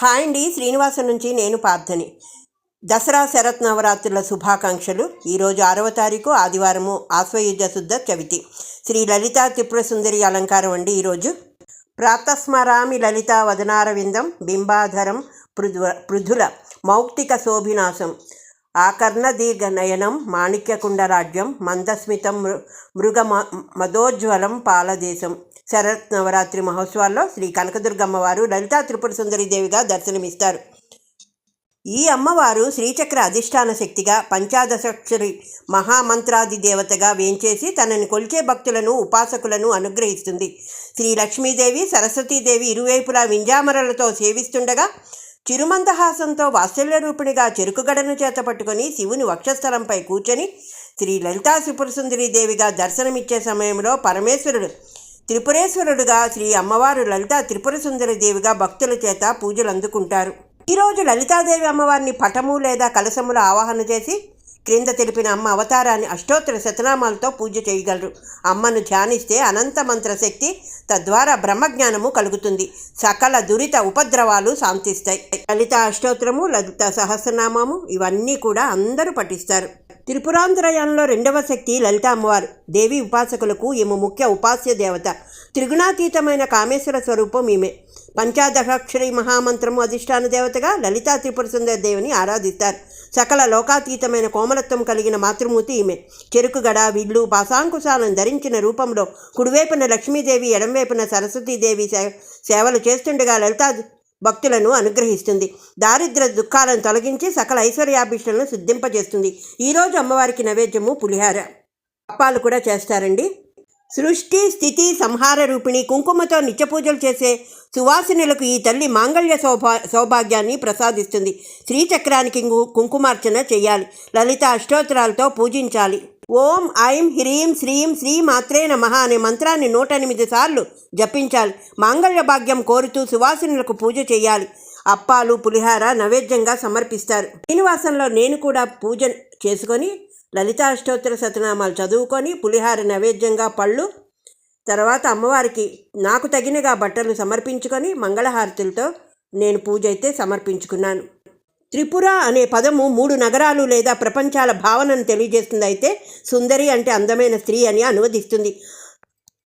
Hi అండి శ్రీనివాసం నుంచి నేను పార్థని. దసరా శరత్ నవరాత్రుల శుభాకాంక్షలు. ఈరోజు ఆరవ తారీఖు ఆదివారము ఆశ్వయుజ శుద్ధ చవితి. శ్రీ లలితా త్రిపుర సుందరి అలంకారం అండి ఈరోజు ప్రాతస్మరామి లలితా వదనారవిందం బింబాధరం పృథు పృథుల మౌక్తిక శోభినాశం. ఆకర్ణదీర్ఘనయనం మాణిక్యకుండరాజ్యం మందస్మితం మృ మృగ మదోజ్వలం పాలదేశం శరత్ నవరాత్రి మహోత్సవాల్లో శ్రీ కనకదుర్గమ్మ వారు లలితా త్రిపుర సుందరీదేవిగా దర్శనమిస్తారు. ఈ అమ్మవారు శ్రీచక్ర అధిష్టాన శక్తిగా పంచాదశాక్షరి మహామంత్రాది దేవతగా వేంచేసి తనని కొలిచే భక్తులను ఉపాసకులను అనుగ్రహిస్తుంది. శ్రీ లక్ష్మీదేవి సరస్వతీదేవి ఇరువైపులా వింజామరలతో సేవిస్తుండగా చిరుమందహాసంతో వాత్సల్య రూపిణిగా చెరుకుగడను చేత పట్టుకొని శివుని వక్షస్థలంపై కూర్చొని శ్రీ లలితా త్రిపురసుందరి దేవిగా దర్శనమిచ్చే సమయంలో పరమేశ్వరుడు త్రిపురేశ్వరుడుగా శ్రీ అమ్మవారు లలితా త్రిపుర సుందరి దేవిగా భక్తుల చేత పూజలు అందుకుంటారు ఈరోజు లలితాదేవి అమ్మవారిని పటము లేదా కలశములు ఆవాహన చేసి క్రింద తెలిపిన అమ్మ అవతారాన్ని అష్టోత్తర శతనామాలతో పూజ చేయగలరు. అమ్మను ధ్యానిస్తే అనంత మంత్ర శక్తి తద్వారా బ్రహ్మజ్ఞానము కలుగుతుంది. సకల దురిత ఉపద్రవాలు శాంతిస్తాయి. లలిత అష్టోత్తరము లలిత సహస్రనామము ఇవన్నీ కూడా అందరూ పఠిస్తారు. త్రిపురాంధ్రయంలో రెండవ శక్తి లలిత అమ్మవారు. దేవి ఉపాసకులకు ఈమె ముఖ్య ఉపాస్య దేవత. త్రిగుణాతీతమైన కామేశ్వర స్వరూపం ఈమె. పంచాదశాక్షరి మహామంత్రము అధిష్టాన దేవతగా లలితా త్రిపుర సుందర దేవిని ఆరాధిస్తారు. సకల లోకాతీతమైన కోమలత్వం కలిగిన మాతృమూర్తి ఈమె. చెరుకుగడ విల్లు పాశాంకుశాలను ధరించిన రూపంలో కుడివైపున లక్ష్మీదేవి ఎడంవైపున సరస్వతీదేవి సేవలు చేస్తుండగా లలితా భక్తులను అనుగ్రహిస్తుంది. దారిద్ర దుఃఖాలను తొలగించి సకల ఐశ్వర్యాభిష్టలను సిద్ధింపజేస్తుంది. ఈరోజు అమ్మవారికి నైవేద్యము పులిహార. అప్పాలు కూడా చేస్తారండి. సృష్టి స్థితి సంహార రూపిణి కుంకుమతో నిత్యపూజలు చేసే సువాసినులకు ఈ తల్లి మాంగళ్య సౌభా సౌభాగ్యాన్ని ప్రసాదిస్తుంది. శ్రీచక్రానికి కుంకుమార్చన చేయాలి. లలిత అష్టోత్తరాలతో పూజించాలి. ఓం ఐం హ్రీం శ్రీం శ్రీ మాత్రే నమః అనే మంత్రాన్ని నూట ఎనిమిది సార్లు జపించాలి. మాంగళ్య భాగ్యం కోరుతూ సువాసినులకు పూజ చేయాలి. అప్పాలు పులిహార నైవేద్యంగా సమర్పిస్తారు. శ్రీనివాసంలో నేను కూడా పూజ చేసుకొని లలిత అష్టోత్తర శతనామాలు చదువుకొని పులిహార నైవేద్యంగా పళ్ళు తర్వాత అమ్మవారికి నాకు తగినగా బట్టలు సమర్పించుకొని మంగళహారతులతో నేను పూజ అయితే సమర్పించుకున్నాను. త్రిపుర అనే పదము మూడు నగరాలు లేదా ప్రపంచాల భావనను తెలియజేస్తుంది అయితే సుందరి అంటే అందమైన స్త్రీ అని అనువదిస్తుంది.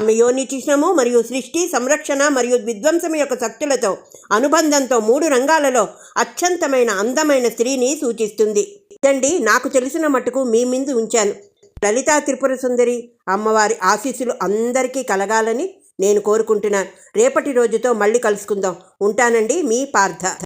ఆమె యోని చిహ్నము మరియు సృష్టి సంరక్షణ మరియు విధ్వంసం యొక్క శక్తులతో అనుబంధంతో మూడు రంగాలలో అత్యంతమైన అందమైన స్త్రీని సూచిస్తుంది. ఇదండి నాకు తెలిసిన మటుకు మీ ముందు ఉంచాను. లలితా త్రిపుర సుందరి అమ్మవారి ఆశీస్సులు అందరికీ కలగాలని నేను కోరుకుంటున్నాను. రేపటి రోజుతో మళ్ళీ కలుసుకుందాం. ఉంటానండి మీ పార్థ.